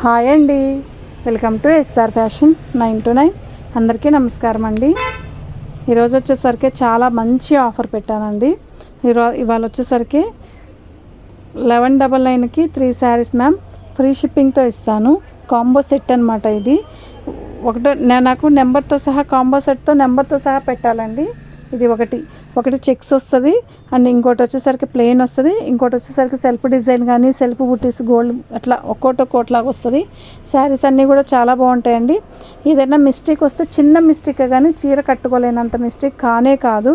Hi అండి. Welcome to SR fashion nine two nine. అందరికీ నమస్కారం అండి. ఈరోజు వచ్చేసరికి చాలా మంచి ఆఫర్ పెట్టానండి. ఈరో ఇవాళ వచ్చేసరికి లెవెన్ డబల్ నైన్కి త్రీ శారీస్ మ్యామ్. ఫ్రీ షిప్పింగ్తో ఇస్తాను. కాంబో సెట్ అనమాట ఇది. ఒకటే నాకు నెంబర్తో సహా కాంబో సెట్తో నెంబర్తో సహా పెట్టాలండి. ఇది ఒకటి. ఒకటి చెక్స్ వస్తుంది అండ్ ఇంకోటి వచ్చేసరికి ప్లెయిన్ వస్తుంది ఇంకోటి వచ్చేసరికి సెల్ఫ్ డిజైన్ కానీ సెల్ఫ్ బుటీస్ గోల్డ్ అట్లా ఒక్కోటి ఒక్కోట్లాగా వస్తుంది. శారీస్ అన్నీ కూడా చాలా బాగుంటాయండి. ఏదైనా మిస్టేక్ వస్తే చిన్న మిస్టేక్ కానీ చీర కట్టుకోలేనంత మిస్టేక్ కానే కాదు.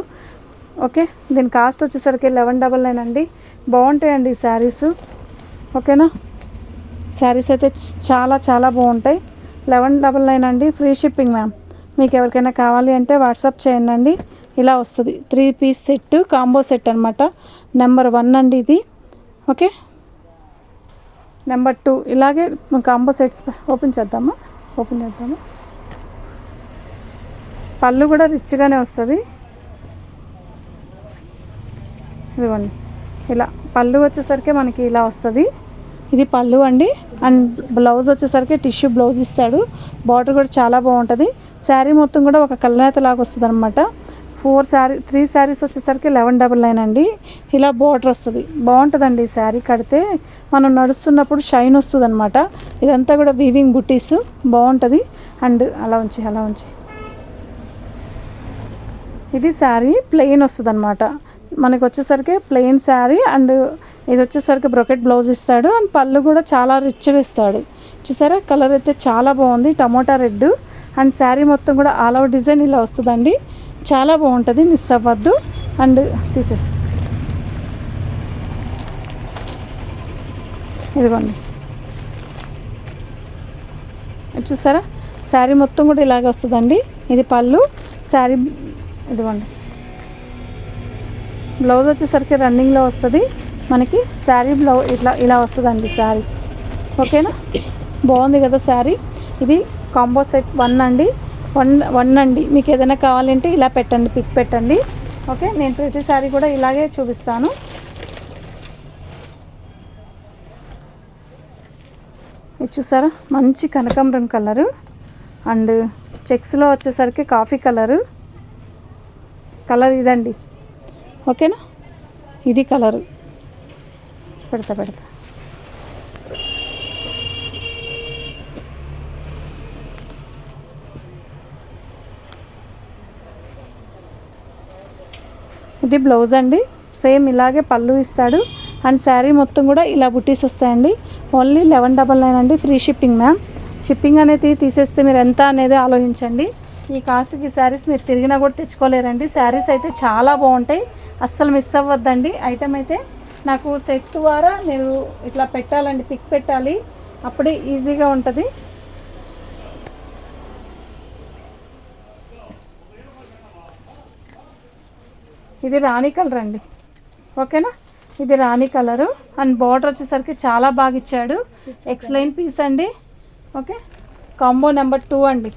ఓకే? దీని కాస్ట్ వచ్చేసరికి లెవెన్ డబల్ నైన్ అండి. బాగుంటాయండి ఈ శారీస్ ఓకేనా? శారీస్ అయితే చాలా చాలా బాగుంటాయి. లెవెన్ డబల్ నైన్ అండి. ఫ్రీ షిప్పింగ్ మ్యామ్ మీకు ఎవరికైనా కావాలి అంటే వాట్సాప్ చేయండి. ఇలా వస్తుంది. Three piece set combo set అనమాట నెంబర్ వన్ అండి ఇది. ఓకే నెంబర్ టూ ఇలాగే కాంబో సెట్స్ ఓపెన్ చేద్దామా? ఓపెన్ చేద్దామా? పళ్ళు కూడా రిచ్గానే వస్తుంది. ఇదిగోండి. ఇలా పళ్ళు వచ్చేసరికి మనకి ఇలా వస్తుంది. ఇది పళ్ళు అండి. అండ్ బ్లౌజ్ వచ్చేసరికి టిష్యూ బ్లౌజ్ ఇస్తాడు. బార్డర్ కూడా చాలా బాగుంటుంది. శారీ మొత్తం కూడా ఒక కళ్ళనేత లాగా వస్తుంది అనమాట ఫోర్ శారీ త్రీ శారీస్ వచ్చేసరికి లెవెన్ డబల్ నైన్ అండి. ఇలా బార్డర్ వస్తుంది. బాగుంటుందండి ఈ శారీ కడితే. మనం నడుస్తున్నప్పుడు షైన్ వస్తుంది అనమాట ఇదంతా కూడా వీవింగ్ బుటీస్. బాగుంటుంది. అండ్ అలా ఉంచి అలా ఉంచి. ఇది శారీ ప్లెయిన్ వస్తుంది అనమాట మనకు వచ్చేసరికి ప్లెయిన్ శారీ అండ్ ఇది వచ్చేసరికి బ్రొకెట్ బ్లౌజ్ ఇస్తాడు. అండ్ పళ్ళు కూడా చాలా రిచ్గా ఇస్తాడు. చూసారా? కలర్ అయితే చాలా బాగుంది. Tomato red. అండ్ శారీ మొత్తం కూడా ఆల్ అవుట్ డిజైన్ ఇలా వస్తుందండి. చాలా బాగుంటుంది మిస్ అవ్వద్దు. అండ్ తీసే ఇదిగోండి. చూసారా? శారీ మొత్తం కూడా ఇలాగే వస్తుందండి. ఇది పళ్ళు శారీ ఇదిగోండి. బ్లౌజ్ వచ్చేసరికి రన్నింగ్లో వస్తుంది. మనకి శారీ బ్లౌ ఇట్లా ఇలా వస్తుందండి శారీ. ఓకేనా బాగుంది కదా శారీ. ఇది కాంబో సెట్ వన్ అండి. వన్ వన్ అండి. మీకు ఏదైనా కావాలంటే ఇలా పెట్టండి పిక్ పెట్టండి. ఓకే నేను ప్రతిసారి కూడా ఇలాగే చూపిస్తాను. ఇది చూసారా? మంచి కనకాంబరం కలరు. అండ్ చెక్స్లో వచ్చేసరికి కాఫీ కలరు. కలర్ ఇదండి. ఓకేనా? ఇది కలరు. పెడతా పెడతా. ఇది బ్లౌజ్ అండి. సేమ్ ఇలాగే పళ్ళు ఇస్తాడు. అండ్ శారీ మొత్తం కూడా ఇలా బుట్టీస్ వస్తాయండి. ఓన్లీ లెవెన్ డబల్ నైన్ అండి. Free shipping ma'am. షిప్పింగ్ అనేది తీసేస్తే మీరు ఎంత అనేది ఆలోచించండి. ఈ కాస్ట్కి శారీస్ మీరు తిరిగినా కూడా తెచ్చుకోలేరండి. శారీస్ అయితే చాలా బాగుంటాయి. అస్సలు మిస్ అవ్వద్దండి. ఐటమ్ అయితే నాకు సెట్ ద్వారా మీరు ఇట్లా పెట్టాలండి. పిక్ పెట్టాలి. అప్పుడే ఈజీగా ఉంటుంది. ఇది రాణి కలర్ అండి. ఓకేనా? ఇది రాణి కలరు. అండ్ బార్డర్ వచ్చేసరికి చాలా బాగా ఇచ్చాడు. ఎక్స్లైన్ పీస్ అండి. ఓకే? కాంబో నెంబర్ టూ అండి.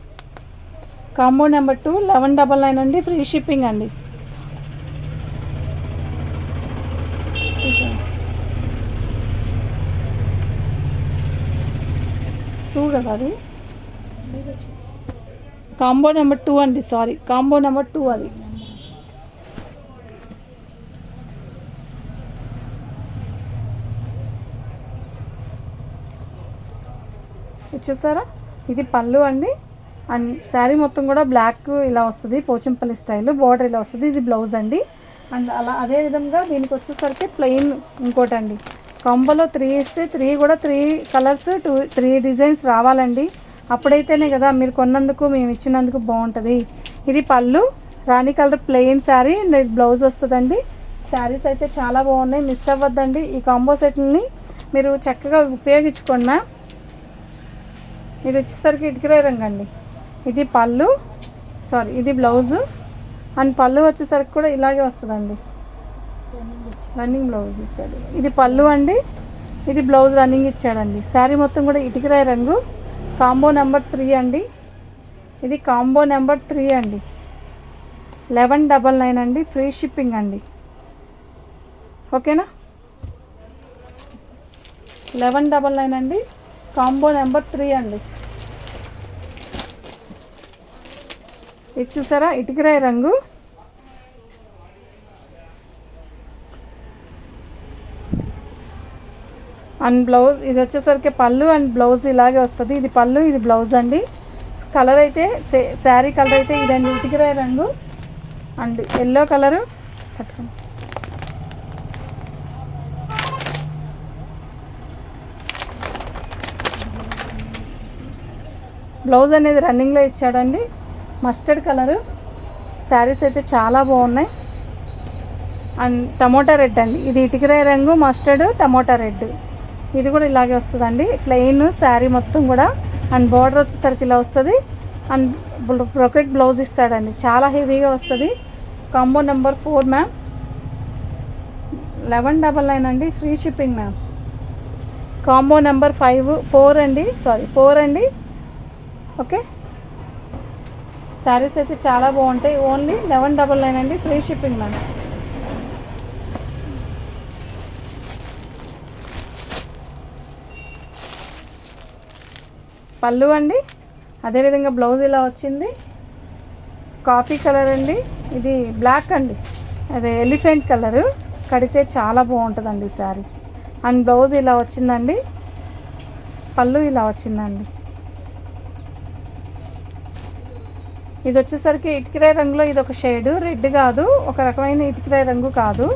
Combo number two eleven double nine అండి. ఫ్రీ షిప్పింగ్ అండి. టూ కదా అది? కాంబో నెంబర్ టూ అండి సారీ. కాంబో నెంబర్ టూ అది. చూసారా? ఇది పళ్ళు అండి. అండ్ శారీ మొత్తం కూడా బ్లాక్ ఇలా వస్తుంది పోచంపల్లి స్టైల్ బార్డర్ ఇలా వస్తుంది. ఇది బ్లౌజ్ అండి. అండ్ అలా అదే విధంగా దీనికి వచ్చేసరికి ప్లెయిన్ ఇంకోటి అండి కొంబలో త్రీ ఇస్తే త్రీ కూడా three colours two three designs రావాలండి. అప్పుడైతేనే కదా మీరు కొన్నందుకు మేము ఇచ్చినందుకు బాగుంటుంది. ఇది పళ్ళు రాణి కలర్ ప్లెయిన్ శారీ బ్లౌజ్ వస్తుందండి. శారీస్ అయితే చాలా బాగున్నాయి మిస్ అవ్వద్దండి. ఈ కాంబో సెట్ని మీరు చక్కగా ఉపయోగించుకోండి మ్యామ్ ఇది వచ్చేసరికి ఇటుకరే రంగండి. ఇది పళ్ళు సారీ ఇది బ్లౌజు. అండ్ పళ్ళు వచ్చేసరికి కూడా ఇలాగే వస్తుందండి. రన్నింగ్ బ్లౌజ్ ఇచ్చాడు. ఇది పళ్ళు అండి. ఇది బ్లౌజ్ రన్నింగ్ ఇచ్చాడండి. శారీ మొత్తం కూడా ఇటుకరాయి రంగు. కాంబో నెంబర్ త్రీ అండి. ఇది కాంబో నెంబర్ త్రీ అండి. లెవెన్ డబల్ నైన్ అండి. ఫ్రీ షిప్పింగ్ అండి. ఓకేనా? లెవెన్ డబల్ నైన్ అండి. కాంబో నెంబర్ త్రీ అండి. ఇది చూసారా? ఇటుకరాయి రంగు. అండ్ బ్లౌజ్ ఇది వచ్చేసరికి పళ్ళు అండ్ బ్లౌజ్ ఇలాగే వస్తుంది. ఇది పళ్ళు ఇది బ్లౌజ్ అండి. కలర్ అయితే సే శారీ కలర్ అయితే ఇదండి. ఇటుకరాయి రంగు. అండ్ ఎల్లో కలరు పట్టుకోండి. బ్లౌజ్ అనేది రన్నింగ్లో ఇచ్చాడండి. మస్టర్డ్ కలరు శారీస్ అయితే చాలా బాగున్నాయి. అండ్ టమోటా రెడ్ అండి. ఇది ఇటుకరాయి రంగు మస్టర్డ్ టమోటా రెడ్ ఇది కూడా ఇలాగే వస్తుందండి. ప్లెయిన్ శారీ మొత్తం కూడా. అండ్ బార్డర్ వచ్చేసరికి ఇలా వస్తుంది. అండ్ బ్రొకెట్ బ్లౌజ్ ఇస్తాడండి. చాలా హెవీగా వస్తుంది. Combo number four ma'am eleven double nine అండి. Free shipping ma'am combo number five four అండి. సారీ ఫోర్ అండి. ఓకే? శారీస్ అయితే చాలా బాగుంటాయి. ఓన్లీ లెవెన్ డబల్ నైన్ అండి. Free shipping ma'am. పళ్ళు అండి. అదేవిధంగా బ్లౌజ్ ఇలా వచ్చింది. కాఫీ కలర్ అండి. ఇది బ్లాక్ అండి. అదే ఎలిఫెంట్ కలరు. కడితే చాలా బాగుంటుందండి ఈ శారీ అండ్ బ్లౌజ్ ఇలా వచ్చిందండి. పళ్ళు ఇలా వచ్చిందండి. ఇది వచ్చేసరికి ఇటుకరాయి రంగులో ఇది ఒక షేడ్ రెడ్ కాదు. ఒక రకమైన ఇటుకరాయి రంగు కాదు.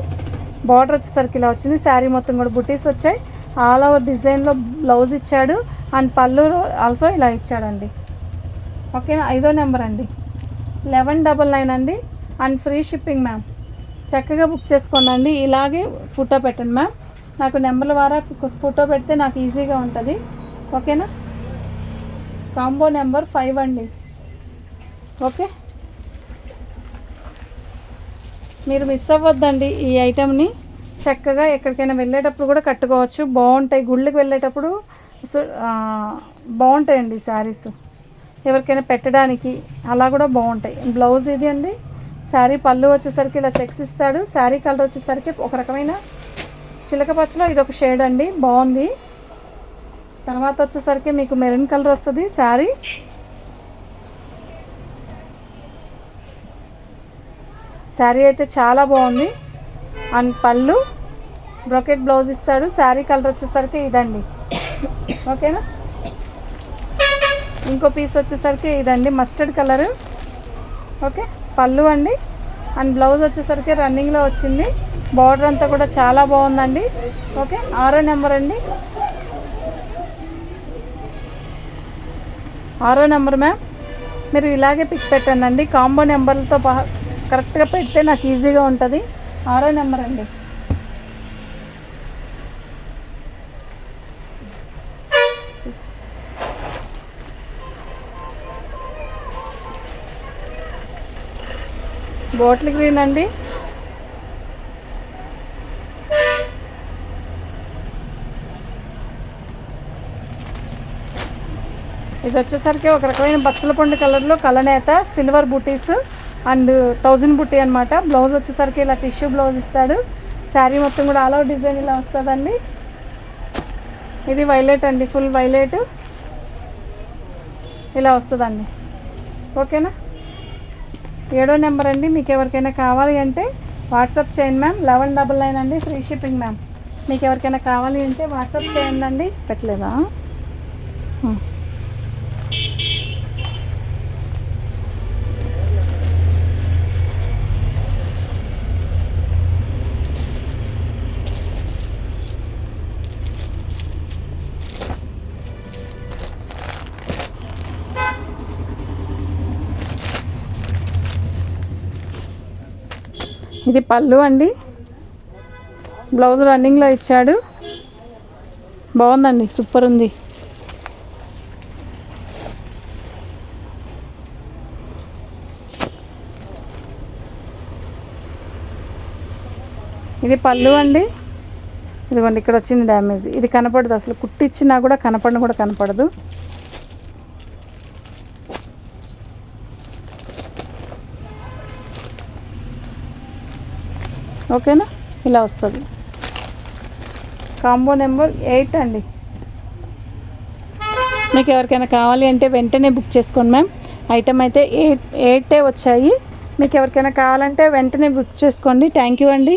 బార్డర్ వచ్చేసరికి ఇలా వచ్చింది. శారీ మొత్తం కూడా బుటీస్ వచ్చాయి. ఆల్ ఓవర్ డిజైన్లో బ్లౌజ్ ఇచ్చాడు. అండ్ పళ్ళు ఆల్సో ఇలా ఇచ్చాడండి. ఓకేనా ఐదో నెంబర్ అండి. లెవెన్ డబల్ నైన్ అండి. అండ్ ఫ్రీ షిప్పింగ్ మ్యామ్ చక్కగా బుక్ చేసుకోండి ఇలాగే ఫోటో పెట్టండి మ్యామ్ నాకు నెంబర్ల ద్వారా ఫోటో పెడితే నాకు ఈజీగా ఉంటుంది. ఓకేనా కాంబో నెంబర్ ఫైవ్ అండి. ఓకే. మీరు మిస్ అవ్వద్దండి ఈ ఐటెంని. చక్కగా ఎక్కడికైనా వెళ్ళేటప్పుడు కూడా కట్టుకోవచ్చు. బాగుంటాయి. గుళ్ళకి వెళ్ళేటప్పుడు సో బాగుంటాయండి శారీస్. ఎవరికైనా పెట్టడానికి అలా కూడా బాగుంటాయి. బ్లౌజ్ ఇది అండి. శారీ పళ్ళు వచ్చేసరికి ఇలా చెక్స్ ఇస్తాడు. శారీ కలర్ వచ్చేసరికి ఒక రకమైన చిలక పచ్చలో ఇది ఒక షేడ్ అండి. బాగుంది. తర్వాత వచ్చేసరికి మీకు మెరూన్ కలర్ వస్తుంది. శారీ శారీ అయితే చాలా బాగుంది. అండ్ పళ్ళు బ్రొకెట్ బ్లౌజ్ ఇస్తాడు శారీ కలర్ వచ్చేసరికి ఇదండి. ఓకేనా? ఇంకో పీస్ వచ్చేసరికి ఇదండి మస్టర్డ్ కలరు ఓకే? పళ్ళు అండి. అండ్ బ్లౌజ్ వచ్చేసరికి రన్నింగ్లో వచ్చింది. బార్డర్ అంతా కూడా చాలా బాగుందండి. ఓకే? ఆరో నెంబర్ అండి. ఆరో నెంబర్ మ్యామ్ మీరు ఇలాగే పిక్ పెట్టండి కాంబో నెంబర్లతో పా కరెక్ట్గా పెడితే నాకు ఈజీగా ఉంటుంది. ఆరో నెంబర్ అండి. బాటిల్ గ్రీన్ అండి. ఇది వచ్చేసరికి ఒక రకమైన బచ్చల పండు కలర్లో కలనేత సిల్వర్ బుటీస్. అండ్ థౌజండ్ బుట్టి అనమాట బ్లౌజ్ వచ్చేసరికి ఇలా టిష్యూ బ్లౌజ్ ఇస్తాడు. శారీ మొత్తం కూడా ఆల్ అవుట్ డిజైన్ ఇలా వస్తుందండి. ఇది వైలెట్ అండి ఫుల్ వైలెట్ ఇలా వస్తుందండి. ఓకేనా? ఏడో నెంబర్ అండి మీకు ఎవరికైనా కావాలి అంటే వాట్సాప్ చేయండి మ్యామ్. లెవెన్ డబల్ నైన్ అండి ఫ్రీ షిప్పింగ్ మ్యామ్. మీకు ఎవరికైనా కావాలి అంటే వాట్సాప్ చేయండి అండి. పెట్టలేదా? ఇది పళ్ళు అండి. బ్లౌజ్ రన్నింగ్లో ఇచ్చాడు. బాగుందండి సూపర్ ఉంది. ఇది పళ్ళు అండి. ఇదిగోండి ఇక్కడ వచ్చింది డ్యామేజ్. ఇది కనపడదు అసలు కుట్టిచ్చినా కూడా కనపడను కూడా కనపడదు. ఓకేనా? ఇలా వస్తుంది. కాంబో నెంబర్ ఎయిట్ అండి. మీకు ఎవరికైనా కావాలి అంటే వెంటనే బుక్ చేసుకోండి మ్యామ్. ఐటమ్ అయితే ఎయిట్ ఎయిటే వచ్చాయి. మీకు ఎవరికైనా కావాలంటే వెంటనే బుక్ చేసుకోండి. థ్యాంక్ యూ అండి.